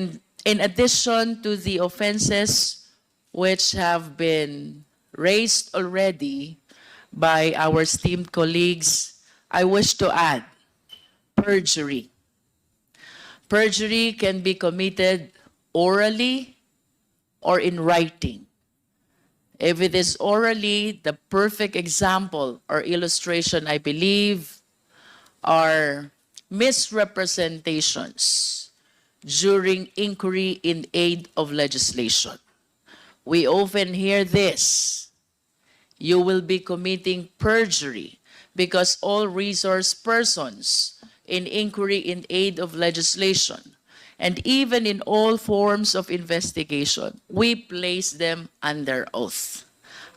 And in addition to the offenses which have been raised already by our esteemed colleagues, I wish to add perjury. Perjury can be committed orally or in writing. If it is orally, the perfect example or illustration, I believe, are misrepresentations during inquiry in aid of legislation. We often hear this. You will be committing perjury because all resource persons in inquiry in aid of legislation and even in all forms of investigation, we place them under oath.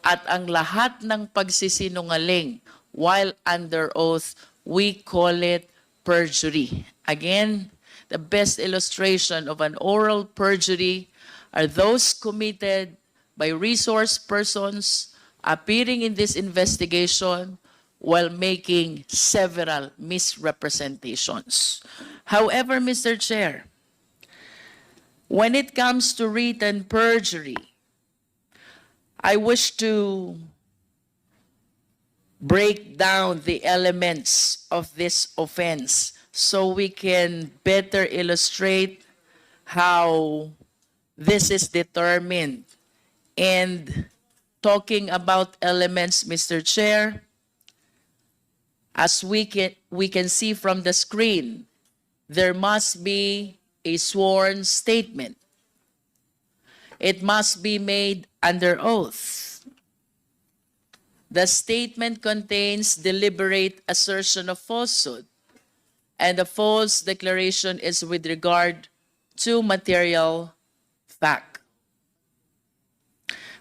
At ang lahat ng pagsisinungaling while under oath, we call it perjury. Again, the best illustration of an oral perjury are those committed by resource persons appearing in this investigation while making several misrepresentations. However, Mr. Chair, when it comes to written perjury, I wish to break down the elements of this offense so we can better illustrate how this is determined. And talking about elements, Mr. Chair, as we can, we can see from the screen, there must be a sworn statement. It must be made under oath. The statement contains deliberate assertion of falsehood, and the false declaration is with regard to material fact.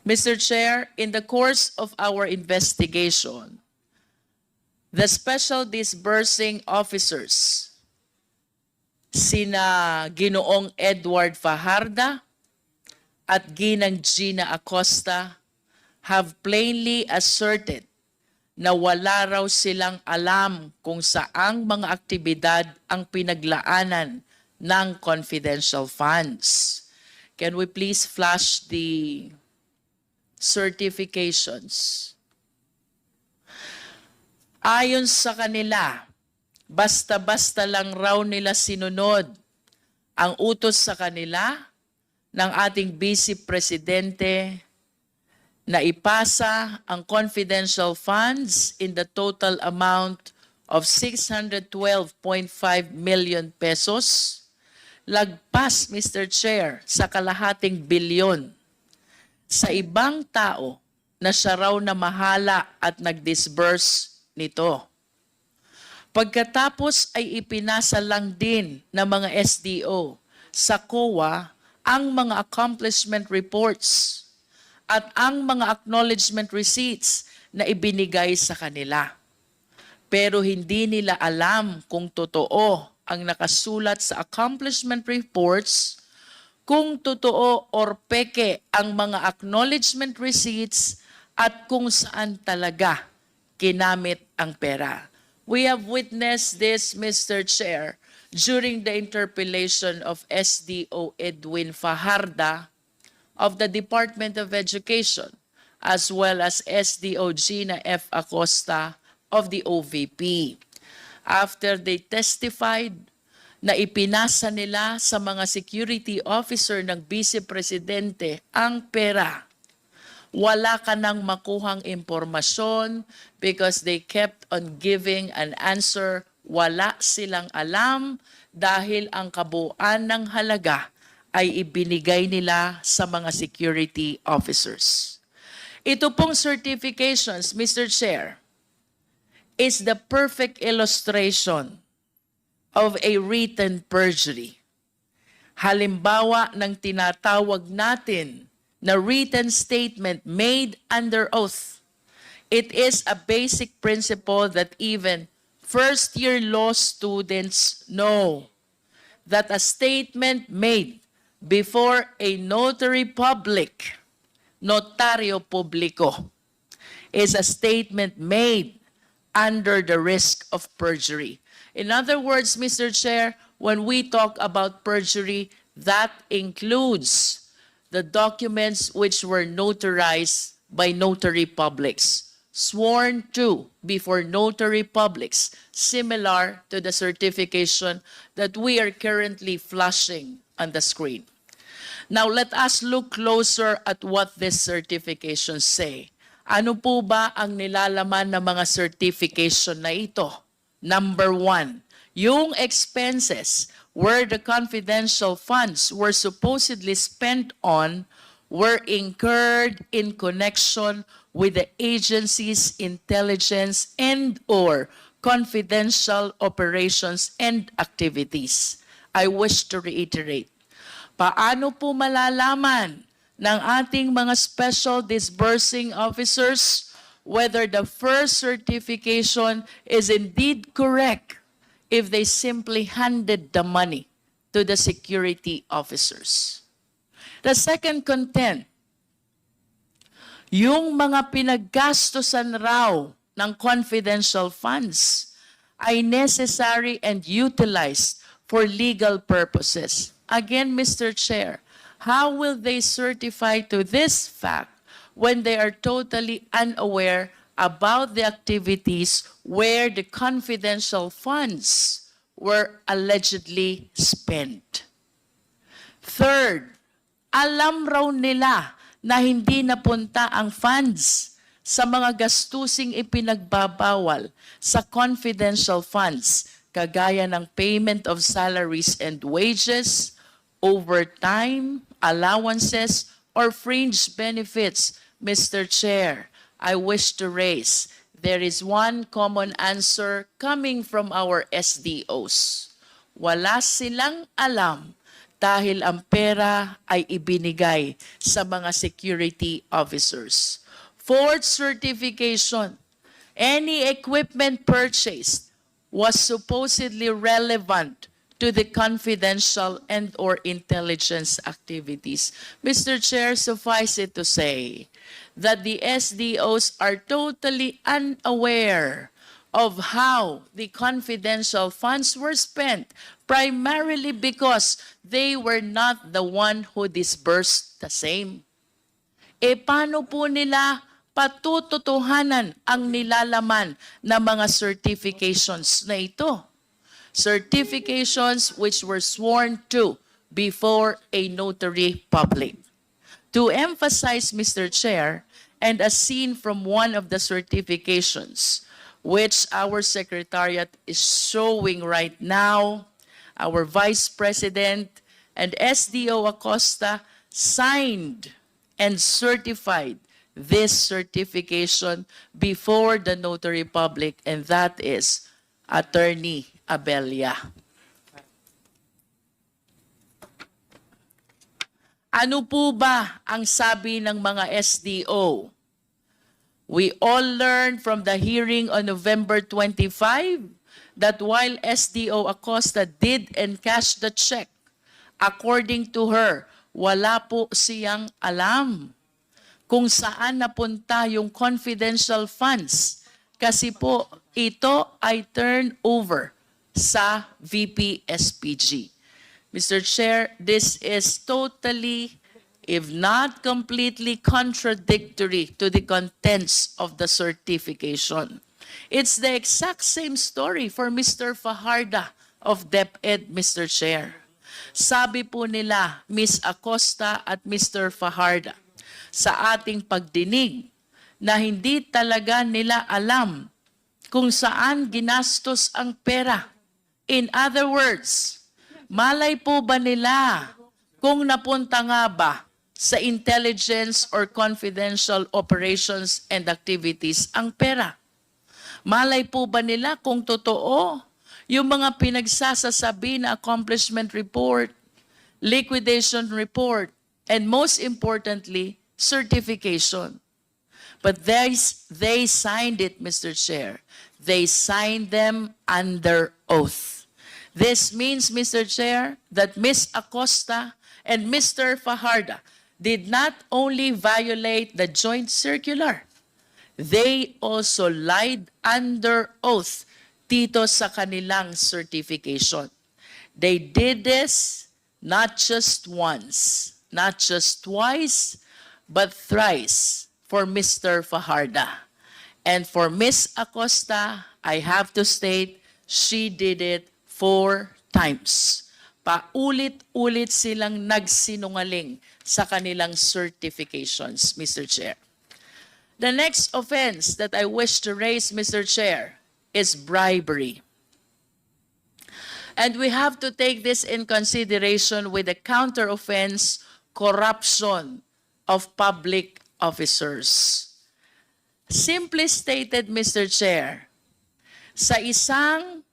Mr. Chair, in the course of our investigation, the special disbursing officers, sina Ginoong Edward Fajarda at Ginang Gina Acosta, have plainly asserted na wala raw silang alam kung saang mga aktibidad ang pinaglaanan ng confidential funds. Can we please flash the certifications? Ayon sa kanila, basta-basta lang raw nila sinunod ang utos sa kanila ng ating Vice Presidente na ipasa ang confidential funds in the total amount of 612.5 million pesos. Lagpas, Mr. Chair, sa kalahating bilyon sa ibang tao na siya raw na mahala at nag-disburse nito. Pagkatapos ay ipinasa lang din ng mga SDO sa COA ang mga accomplishment reports at ang mga acknowledgement receipts na ibinigay sa kanila. Pero hindi nila alam kung totoo ang nakasulat sa accomplishment reports, kung totoo or peke ang mga acknowledgement receipts at kung saan talaga kinamit ang pera. We have witnessed this, Mr. Chair, during the interpellation of SDO Edwin Fajarda of the Department of Education, as well as SDO Gina F. Acosta of the OVP. After they testified na ipinasa nila sa mga security officer ng Vice Presidente ang pera wala ka nang makuhang impormasyon because they kept on giving an answer. Wala silang alam dahil ang kabuuan ng halaga ay ibinigay nila sa mga security officers. Ito pong certifications, Mr. Chair, is the perfect illustration of a written perjury. Halimbawa ng tinatawag natin na written statement made under oath. It is a basic principle that even first year law students know that a statement made before a notary public, notario publico, is a statement made under the risk of perjury. In other words, Mr. Chair, when we talk about perjury, That includes the documents which were notarized by notary publics, sworn to before notary publics, similar to the certification that we are currently flashing on the screen. Now, let us look closer at what these certifications say. Ano po ba ang nilalaman ng mga certification na ito? Number one, yung expenses where the confidential funds were supposedly spent on were incurred in connection with the agency's intelligence and or confidential operations and activities. I wish to reiterate, paano po malalaman ng ating mga special disbursing officers whether the first certification is indeed correct if they simply handed the money to the security officers. The second content, yung mga pinaggastosan raw ng confidential funds ay necessary and utilized for legal purposes. Again, Mr. Chair, how will they certify to this fact when they are totally unaware about the activities where the confidential funds were allegedly spent? Third, alam raw nila na hindi napunta ang funds sa mga gastusing ipinagbabawal sa confidential funds kagaya ng payment of salaries and wages, overtime, allowances, or fringe benefits. Mr. Chair, I wish to raise there is one common answer coming from our SDOs. Wala silang alam dahil ang pera ay ibinigay sa mga security officers. Fourth certification, any equipment purchased was supposedly relevant to the confidential and or intelligence activities. Mr. Chair, suffice it to say that the SDOs are totally unaware of how the confidential funds were spent, primarily because they were not the one who disbursed the same. E paano po nila patututuhanan ang nilalaman ng mga certifications na ito? Certifications which were sworn to before a notary public. To emphasize, Mr. Chair, and as seen from one of the certifications, which our secretariat is showing right now, our Vice President and SDO Acosta signed and certified this certification before the notary public, and that is Attorney Abelia. Ano po ba ang sabi ng mga SDO? We all learned from the hearing on November 25 that while SDO Acosta did encash the check, according to her, wala po siyang alam kung saan napunta yung confidential funds kasi po ito ay turn over sa VP SPG. Mr. Chair, this is totally, if not completely contradictory to the contents of the certification. It's the exact same story for Mr. Fajarda of DepEd, Mr. Chair. Sabi po nila, Ms. Acosta at Mr. Fajarda, sa ating pagdinig na hindi talaga nila alam kung saan ginastos ang pera. In other words, malay po ba nila kung napunta nga ba sa intelligence or confidential operations and activities ang pera? Malay po ba nila kung totoo yung mga pinagsasasabi na accomplishment report, liquidation report, and most importantly, certification. But they, they signed it, Mr. Chair. They signed them under oath. This means, Mr. Chair, that Ms. Acosta and Mr. Fajarda did not only violate the joint circular, they also lied under oath dito sa kanilang certification. They did this not just once, not just twice, but thrice for Mr. Fajarda. And for Miss Acosta, I have to state, she did it four times. Paulit-ulit silang nagsinungaling sa kanilang certifications, Mr. Chair. The next offense that I wish to raise, Mr. Chair, is bribery. And we have to take this in consideration with the counter offense, corruption of public officers. Simply stated, Mr. Chair, sa isang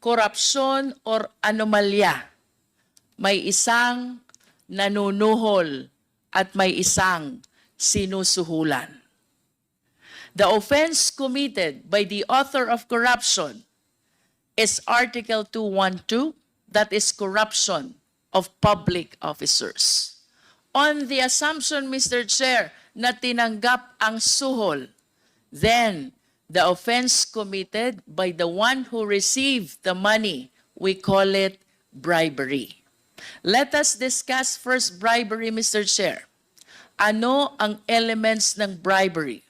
korupsyon or anomalya, may isang nanunuhol at may isang sinusuhulan. The offense committed by the author of corruption is Article 212, that is corruption of public officers. On the assumption, Mr. Chair, na tinanggap ang suhol, then the offense committed by the one who received the money, we call it bribery. Let us discuss first bribery, Mr. Chair. Ano ang elements ng bribery?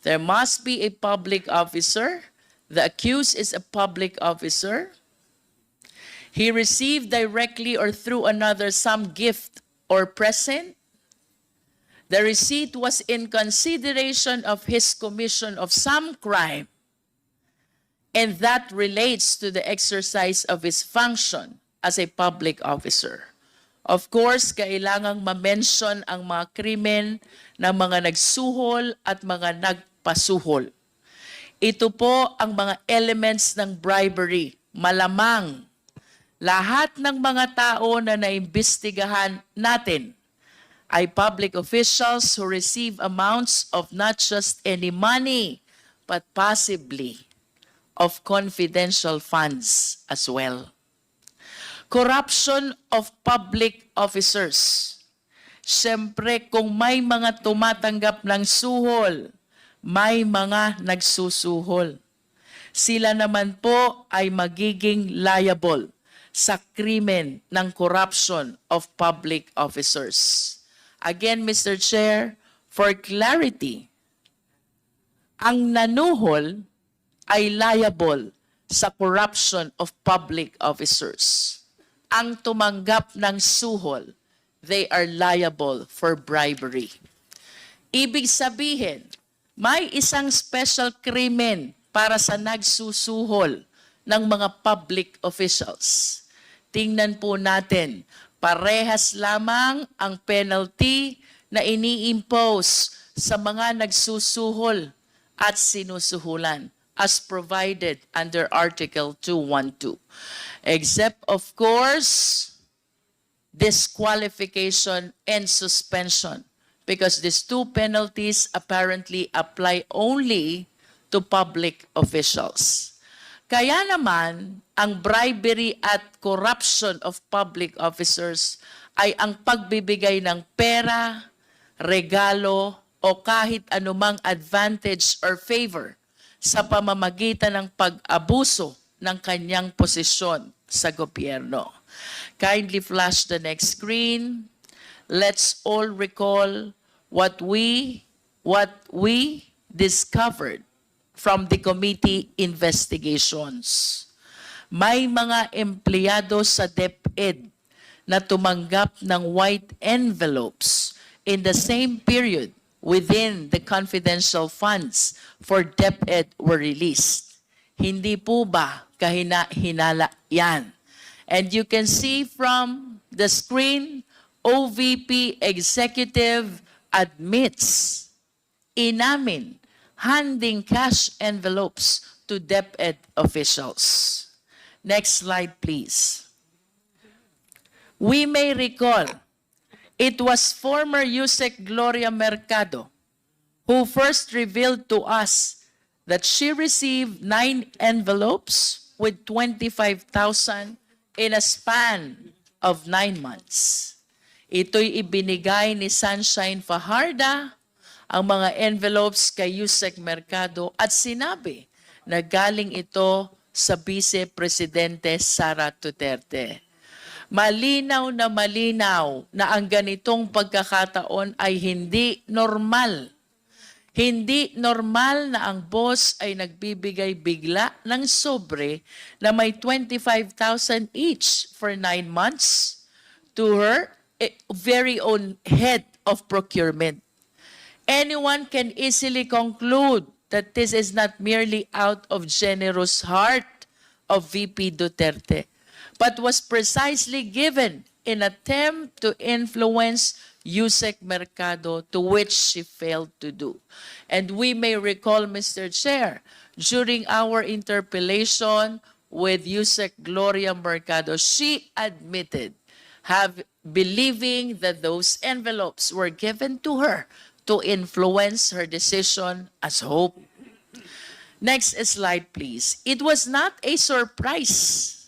There must be a public officer. The accused is a public officer. He received directly or through another some gift or present. The receipt was in consideration of his commission of some crime, and that relates to the exercise of his function as a public officer. Of course, kailangang ma-mention ang mga krimen ng mga nagsuhol at mga nagpasuhol. Ito po ang mga elements ng bribery. Malamang lahat ng mga tao na naimbestigahan natin ay public officials who receive amounts of not just any money, but possibly of confidential funds as well. Corruption of public officers. Siyempre, kung may mga tumatanggap ng suhol, may mga nagsusuhol. Sila naman po ay magiging liable sa krimen ng corruption of public officers. Again, Mr. Chair, for clarity, ang nanuhol ay liable sa corruption of public officers. Ang tumanggap ng suhol, they are liable for bribery. Ibig sabihin, may isang special krimen para sa nagsusuhol ng mga public officials. Tingnan po natin, parehas lamang ang penalty na ini-impose sa mga nagsusuhol at sinusuhulan as provided under Article 212. Except, of course, disqualification and suspension because these two penalties apparently apply only to public officials. Kaya naman, ang bribery at corruption of public officers ay ang pagbibigay ng pera, regalo, o kahit anumang advantage or favor sa pamamagitan ng pag-abuso ng kanyang posisyon sa gobyerno. Kindly flash the next screen. Let's all recall what we what we discovered from the committee investigations. May mga empleyado sa DepEd na tumanggap ng white envelopes in the same period within the confidential funds for DepEd were released. Hindi po ba kahina-hinala yan? And you can see from the screen, OVP executive admits, inamin, handing cash envelopes to DepEd officials. Next slide, please. We may recall it was former USEC Gloria Mercado who first revealed to us that she received nine envelopes with 25,000 in a span of nine months. Ito'y ibinigay ni Sunshine Fajarda ang mga envelopes kay Yusek Mercado at sinabi na galing ito sa Vice Presidente Sara Duterte. Malinaw na malinaw na ang ganitong pagkakataon ay hindi normal. Hindi normal na ang boss ay nagbibigay bigla ng sobre na may 25,000 each for nine months to her eh, very own head of procurement. Anyone can easily conclude that this is not merely out of generous heart of VP Duterte, but was precisely given in attempt to influence Yusek Mercado to which she failed to do. And we may recall, Mr. Chair, during our interpellation with Yusek Gloria Mercado, she admitted have believing that those envelopes were given to her to influence her decision as hope. Next slide, please. It was not a surprise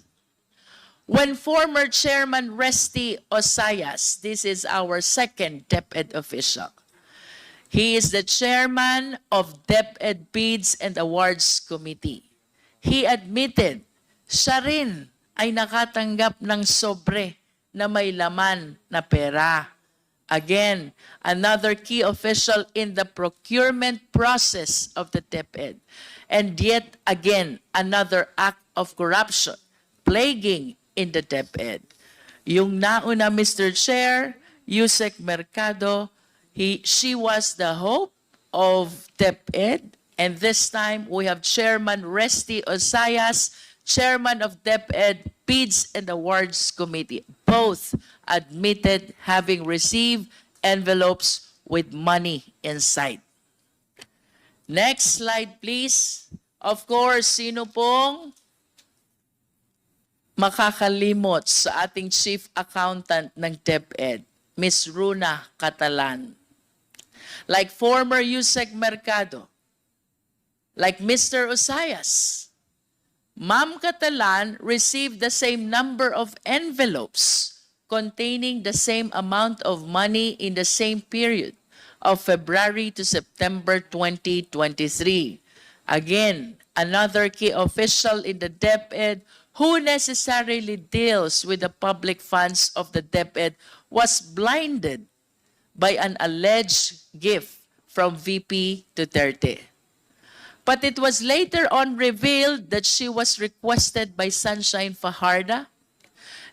when former Chairman Resty Osayas, this is our second DepEd official, he is the chairman of DepEd Bids and Awards Committee. He admitted, siya rin ay nakatanggap ng sobre na may laman na pera. Again, another key official in the procurement process of the DepEd. And yet again, another act of corruption plaguing in the DepEd. Yung nauna, Mr. Chair, Yusek Mercado, he, she was the hope of DepEd. And this time, we have Chairman Resty Osayas, Chairman of DepEd Bids and Awards Committee. Both admitted having received envelopes with money inside. Next slide, please. Of course, sino pong makakalimot sa ating Chief Accountant ng DepEd, Ms. Runa Catalan. Like former Yusek Mercado, like Mr. Osayas, Ma'am Catalan received the same number of envelopes containing the same amount of money in the same period of February to September 2023. Again, another key official in the DepEd who necessarily deals with the public funds of the DepEd was blinded by an alleged gift from VP Duterte. But it was later on revealed that she was requested by Sunshine Fajarda,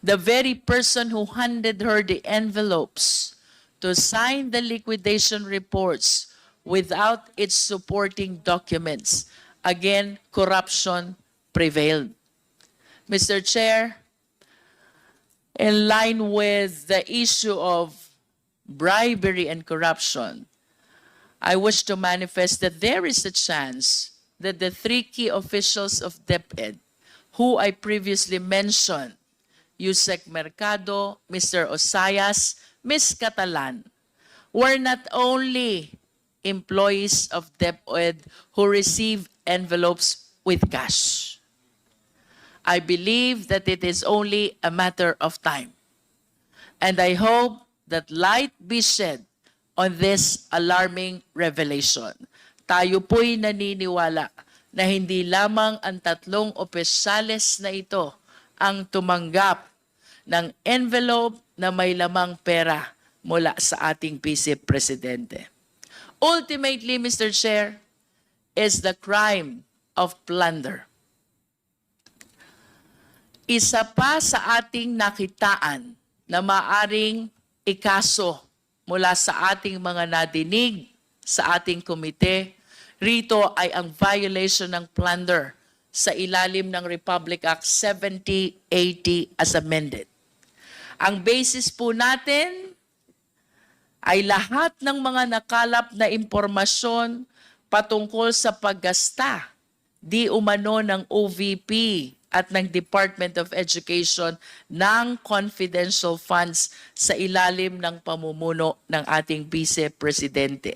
the very person who handed her the envelopes, to sign the liquidation reports without its supporting documents. Again, corruption prevailed. Mr. Chair, in line with the issue of bribery and corruption, I wish to manifest that there is a chance that the three key officials of DepEd, who I previously mentioned, Yusek Mercado, Mr. Osayas, Ms. Catalan, were not only employees of DepEd who receive envelopes with cash. I believe that it is only a matter of time. And I hope that light be shed on this alarming revelation. Tayo po'y naniniwala na hindi lamang ang tatlong opisyales na ito ang tumanggap ng envelope na may lamang pera mula sa ating Vice Presidente. Ultimately, Mr. Chair, is the crime of plunder. Isa pa sa ating nakitaan na maaring ikaso mula sa ating mga nadinig sa ating komite, rito ay ang violation ng plunder sa ilalim ng Republic Act 7080 as amended. Ang basis po natin ay lahat ng mga nakalap na impormasyon patungkol sa paggasta di umano ng OVP at ng Department of Education ng confidential funds sa ilalim ng pamumuno ng ating Vice Presidente.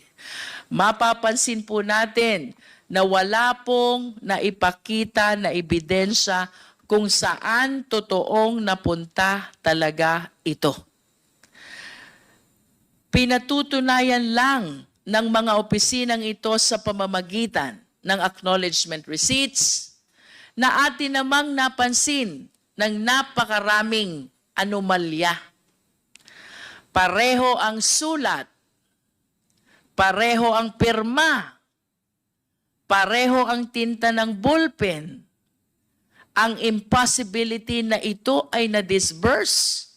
Mapapansin po natin na wala pong naipakita na ebidensya kung saan totoong napunta talaga ito. Pinatutunayan lang ng mga opisinang ito sa pamamagitan ng acknowledgement receipts, na atin namang napansin ng napakaraming anomalya. Pareho ang sulat, pareho ang pirma, pareho ang tinta ng ballpen. Ang impossibility na ito ay na-disburse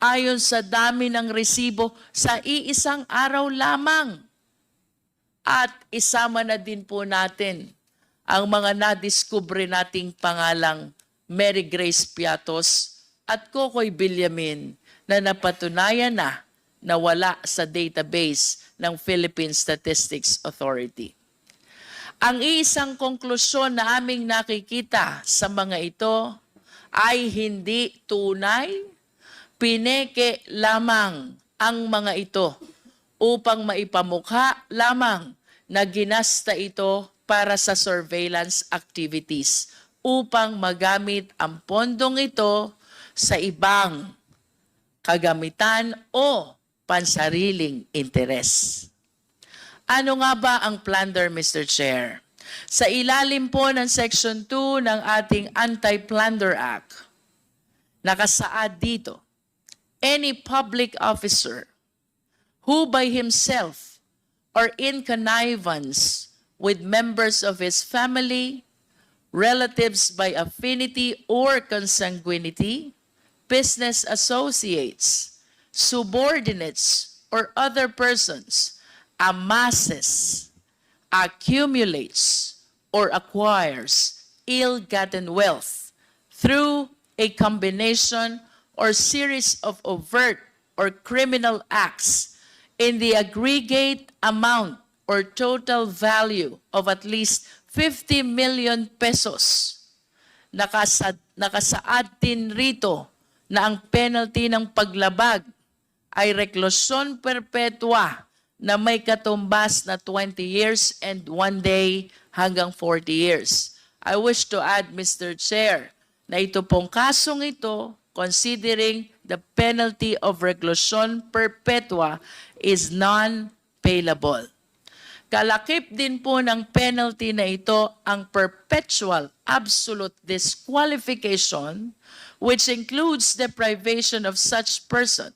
ayon sa dami ng resibo sa iisang araw lamang. At isama na din po natin ang mga nadiskubre nating pangalang Mary Grace Piatos at Kokoy Bilyamin na napatunayan na na wala sa database ng Philippine Statistics Authority. Ang isang konklusyon na aming nakikita sa mga ito ay hindi tunay, pineke lamang ang mga ito upang maipamukha lamang na ginasta ito para sa surveillance activities upang magamit ang pondong ito sa ibang kagamitan o pansariling interes. Ano nga ba ang plunder, Mr. Chair? Sa ilalim po ng Section 2 ng ating Anti-Plunder Act, nakasaad dito, any public officer who by himself or in connivance with members of his family, relatives by affinity or consanguinity, business associates, subordinates, or other persons amasses, accumulates, or acquires ill-gotten wealth through a combination or series of overt or criminal acts in the aggregate amount or total value of at least 50 million pesos. Nakasad, nakasaad din rito na ang penalty ng paglabag ay reklusyon perpetua na may katumbas na 20 years and one day hanggang 40 years. I wish to add, Mr. Chair, na ito pong kasong ito, considering the penalty of reclusion perpetua is non-payable. Kalakip din po ng penalty na ito ang perpetual absolute disqualification which includes deprivation of such person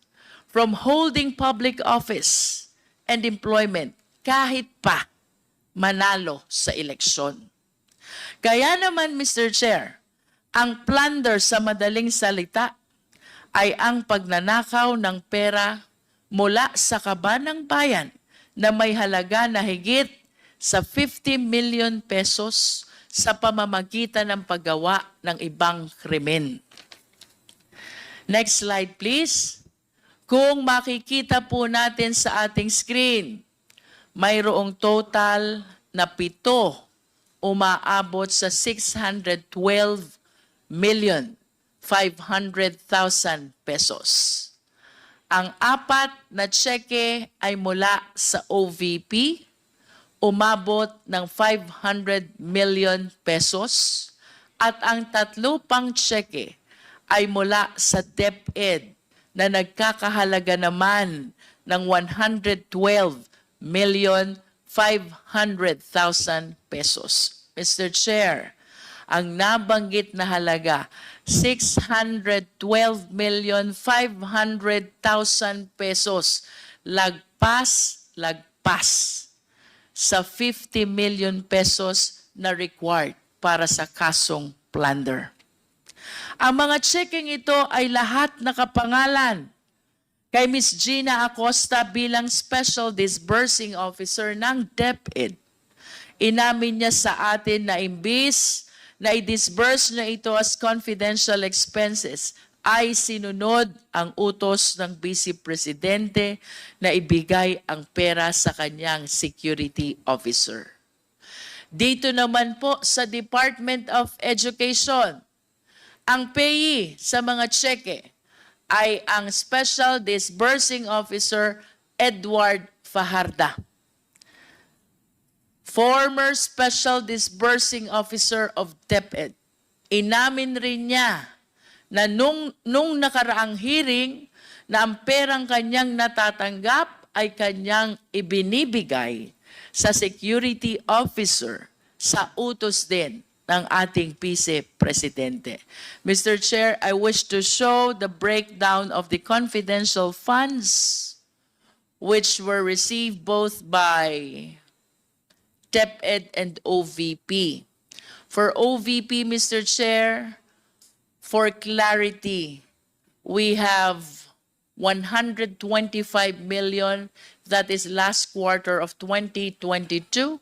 from holding public office and employment kahit pa manalo sa eleksyon. Kaya naman, Mr. Chair, ang plunder sa madaling salita ay ang pagnanakaw ng pera mula sa kaban ng bayan na may halaga na higit sa 50 million pesos sa pamamagitan ng paggawa ng ibang krimen. Next slide, please. Kung makikita po natin sa ating screen, mayroong total na pito umaabot sa 612 million 500,000 pesos. Ang apat na tseke ay mula sa OVP, umabot ng 500 million pesos at ang tatlo pang tseke ay mula sa DepEd na nagkakahalaga naman ng 112 million 500,000 pesos. Mr. Chair, ang nabanggit na halaga 612 million 500,000 pesos lagpas lagpas sa 50 million pesos na required para sa kasong plunder. Ang mga checking ito ay lahat nakapangalan kay Miss Gina Acosta bilang Special Disbursing Officer ng DepEd. Inamin niya sa atin na imbis na i-disburse na ito as confidential expenses, ay sinunod ang utos ng Vice Presidente na ibigay ang pera sa kanyang security officer. Dito naman po sa Department of Education, ang payee sa mga tseke ay ang Special Disbursing Officer Edward Fajarda. Former Special Disbursing Officer of DepEd. Inamin rin niya na nung, nung nakaraang hearing na ang perang kanyang natatanggap ay kanyang ibinibigay sa security officer sa utos din ng ating Vice Presidente. Mr. Chair, I wish to show the breakdown of the confidential funds which were received both by DepEd and OVP. For OVP, Mr. Chair, for clarity, we have 125 million, that is last quarter of 2022,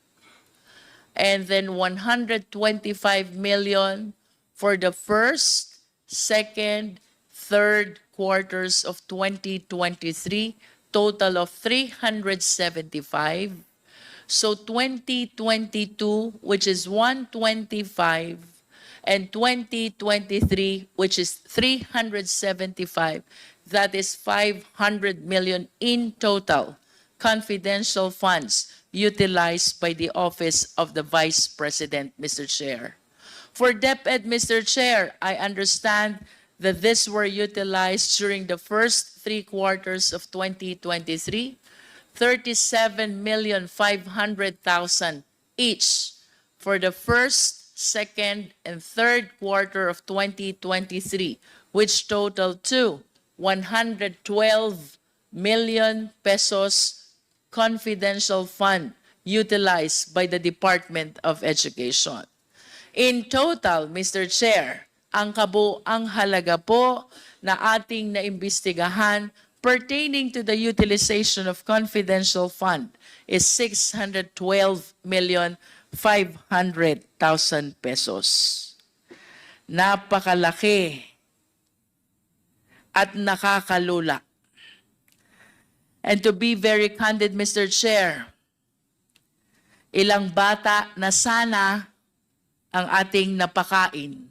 and then 125 million for the first, second, third quarters of 2023, total of 375. So 2022, which is 125, and 2023, which is 375, that is 500 million in total confidential funds utilized by the Office of the Vice President, Mr. Chair. For DepEd, Mr. Chair, I understand that this were utilized during the first three quarters of 2023, 37,500,000 each for the first, second, and third quarter of 2023, which totaled to 112 million pesos confidential fund utilized by the Department of Education. In total, Mr. Chair, ang kabuang halaga po na ating naimbestigahan pertaining to the utilization of confidential fund is 612 million 500,000 pesos. Napakalaki at nakakalula. And to be very candid, Mr. Chair, ilang bata na sana ang ating napakain.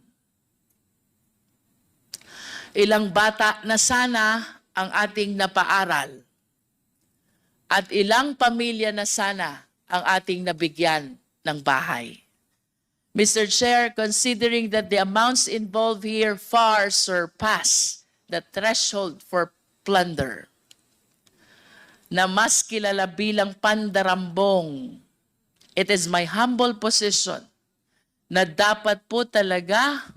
Ilang bata na sana ang ating napaaral. At ilang pamilya na sana ang ating nabigyan ng bahay. Mr. Chair, considering that the amounts involved here far surpass the threshold for plunder, na mas kilala bilang pandarambong, it is my humble position na dapat po talaga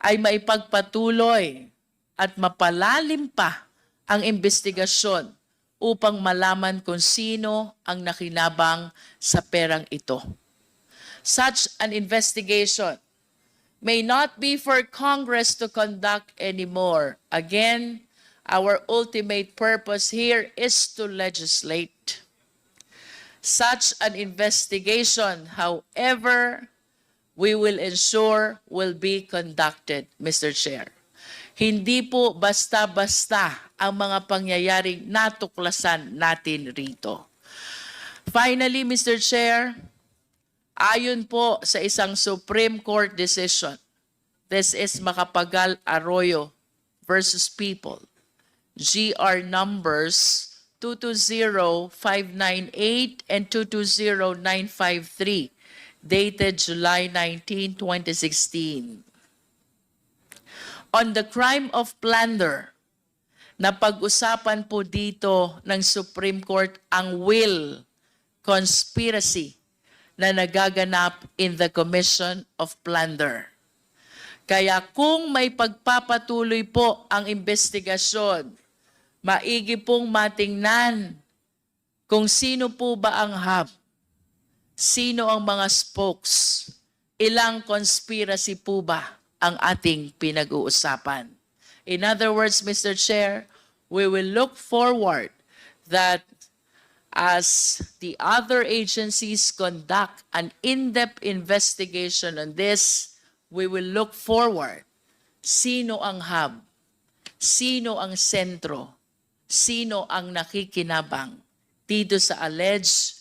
ay maipagpatuloy at mapalalim pa ang investigasyon upang malaman kung sino ang nakinabang sa perang ito. Such an investigation may not be for Congress to conduct anymore. Again, our ultimate purpose here is to legislate. Such an investigation, however, we will ensure will be conducted, Mr. Chair. Hindi po basta-basta ang mga pangyayaring natuklasan natin rito. Finally, Mr. Chair, ayon po sa isang Supreme Court decision, this is Macapagal Arroyo versus People, GR numbers 220598 and 220953, dated July 19, 2016. On the crime of plunder, na pag-usapan po dito ng Supreme Court ang will, conspiracy na nagaganap in the commission of plunder. Kaya kung may pagpapatuloy po ang investigasyon, maigi pong matingnan kung sino po ba ang hub, sino ang mga spokes, ilang conspiracy po ba ang ating pinag-uusapan. In other words, Mr. Chair, we will look forward that as the other agencies conduct an in-depth investigation on this, we will look forward. Sino ang hub? Sino ang sentro? Sino ang nakikinabang dito sa alleged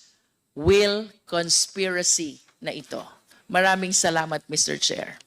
will conspiracy na ito? Maraming salamat, Mr. Chair.